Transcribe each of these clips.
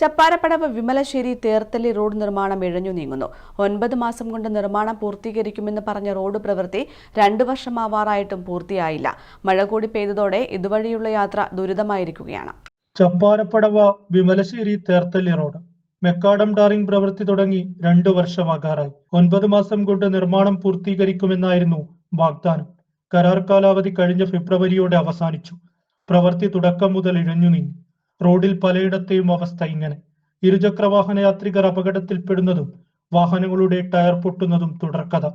Chapparapadavu വിമലശ്ശേരി Therthally road നിർമ്മാണം ഇഴഞ്ഞു നീങ്ങുന്നു. ഒൻപത് മാസം കൊണ്ട് നിർമ്മാണം പൂർത്തീകരിക്കുമെന്ന് പറഞ്ഞ റോഡ് പ്രവൃത്തി രണ്ടു വർഷമാവാറായിട്ടും പൂർത്തിയായില്ല. മഴ കൂടി പെയ്തതോടെ ഇതുവഴിയുള്ള യാത്ര ദുരിതമായിരിക്കുകയാണ്. Chapparapadavu Vimalassery Therthalli road. Macadam tarring പ്രവൃത്തി തുടങ്ങി രണ്ടു വർഷമാകാറായി. ഒൻപത് മാസം കൊണ്ട് നിർമ്മാണം പൂർത്തീകരിക്കുമെന്നായിരുന്നു വാഗ്ദാനം. കരാർ കാലാവധി കഴിഞ്ഞ ഫെബ്രുവരിയോടെ അവസാനിച്ചു. പ്രവൃത്തി തുടക്കം മുതൽ ഇഴഞ്ഞു നീങ്ങി. റോഡിൽ പലയിടത്തെയും അവസ്ഥ ഇങ്ങനെ. ഇരുചക്ര വാഹന യാത്രികർ അപകടത്തിൽപ്പെടുന്നതും വാഹനങ്ങളുടെ ടയർ പൊട്ടുന്നതും തുടർക്കഥ.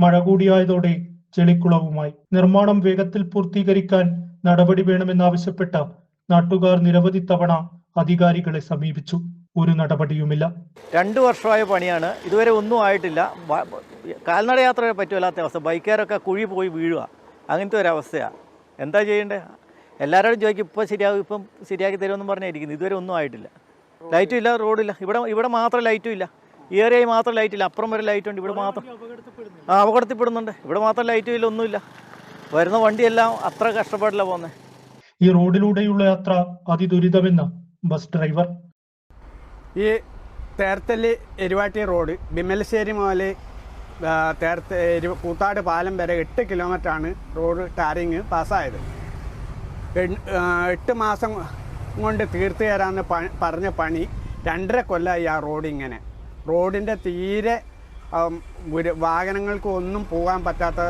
മഴ കൂടിയായതോടെ ചെളിക്കുളവുമായി. നിർമ്മാണം വേഗത്തിൽ പൂർത്തീകരിക്കാൻ നടപടി വേണമെന്നാവശ്യപ്പെട്ട നാട്ടുകാർ നിരവധി തവണ അധികാരികളെ സമീപിച്ചു. ഒരു നടപടിയുമില്ല. രണ്ടു വർഷമായ പണിയാണ്. ഇതുവരെ ഒന്നും ആയിട്ടില്ല. കാൽനട യാത്ര പറ്റുമല്ലാത്ത അവസ്ഥ. ബൈക്കുകാരൊക്കെ കുഴി പോയി വീഴുക. അങ്ങനത്തെ ഒരു അവസ്ഥയാണ് എന്താ ചെയ്യേണ്ടത് എല്ലാവരോടും ചോദിക്കും ഇപ്പോൾ ശരിയാകും ഇപ്പം ശരിയാക്കി തരുമെന്നും പറഞ്ഞായിരിക്കുന്നു. ഇതുവരെ ഒന്നും ആയിട്ടില്ല. ലൈറ്റും ഇല്ല റോഡില്ല ഇവിടെ ഇവിടെ മാത്രം ലൈറ്റും ഇല്ല. ഈ ഏരിയയിൽ മാത്രം ലൈറ്റ് ഇല്ല. അപ്പുറം വരെ ലൈറ്റ് ഉണ്ട്. ഇവിടെ മാത്രം ആ അപകടത്തിൽപ്പെടുന്നുണ്ട്. ഇവിടെ മാത്രം ലൈറ്റും ഇല്ല ഒന്നുമില്ല. വരുന്ന വണ്ടിയെല്ലാം അത്ര കഷ്ടപ്പാടില്ല പോകുന്നത് ഈ റോഡിലൂടെയുള്ള യാത്ര അതിദുരിതമെന്ന് ബസ് ഡ്രൈവർ. ഈ തേർത്തല്ലി എരുവാട്ടി റോഡ് ബിമലശ്ശേരി മുതൽ തേർത്ത് എരു കൂത്താട് പാലം വരെ എട്ട് കിലോമീറ്ററാണ് റോഡ് ടാറിങ് പാസ്സായത്. എട്ട് മാസം കൊണ്ട് തീർത്ത് തരാമെന്ന് പറഞ്ഞ പണി രണ്ടര കൊല്ലമായി ആ റോഡ് ഇങ്ങനെ. റോഡിന്റെ തീരെ വാഹനങ്ങൾക്ക് ഒന്നും പോകാൻ പറ്റാത്ത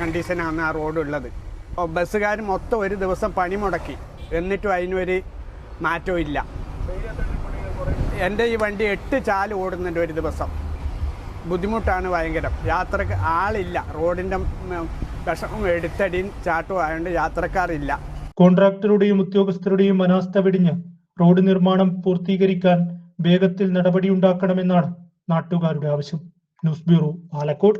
കണ്ടീഷനാണ് ആ റോഡ് ഉള്ളത് അപ്പോൾ ബസ്സുകാർ മൊത്തം ഒരു ദിവസം പണി മുടക്കി. എന്നിട്ടും അതിനൊരു മാറ്റവും ഇല്ല. എന്റെ ഈ വണ്ടി എട്ട് ചാൽ ഓടുന്നുണ്ട് ഒരു ദിവസം. ബുദ്ധിമുട്ടാണ് ഭയങ്കരം. യാത്രയ്ക്ക് ആളില്ല. റോഡിന്റെ വിഷമം എടുത്തടിയും ചാട്ടും ആയതുകൊണ്ട് യാത്രക്കാരില്ല. കോൺട്രാക്ടറുടെയും ഉദ്യോഗസ്ഥരുടെയും അനാസ്ഥ വെടിഞ്ഞ് റോഡ് നിർമ്മാണം പൂർത്തീകരിക്കാൻ വേഗത്തിൽ നടപടിയുണ്ടാക്കണമെന്നാണ് നാട്ടുകാരുടെ ആവശ്യം. News bureau Palakode.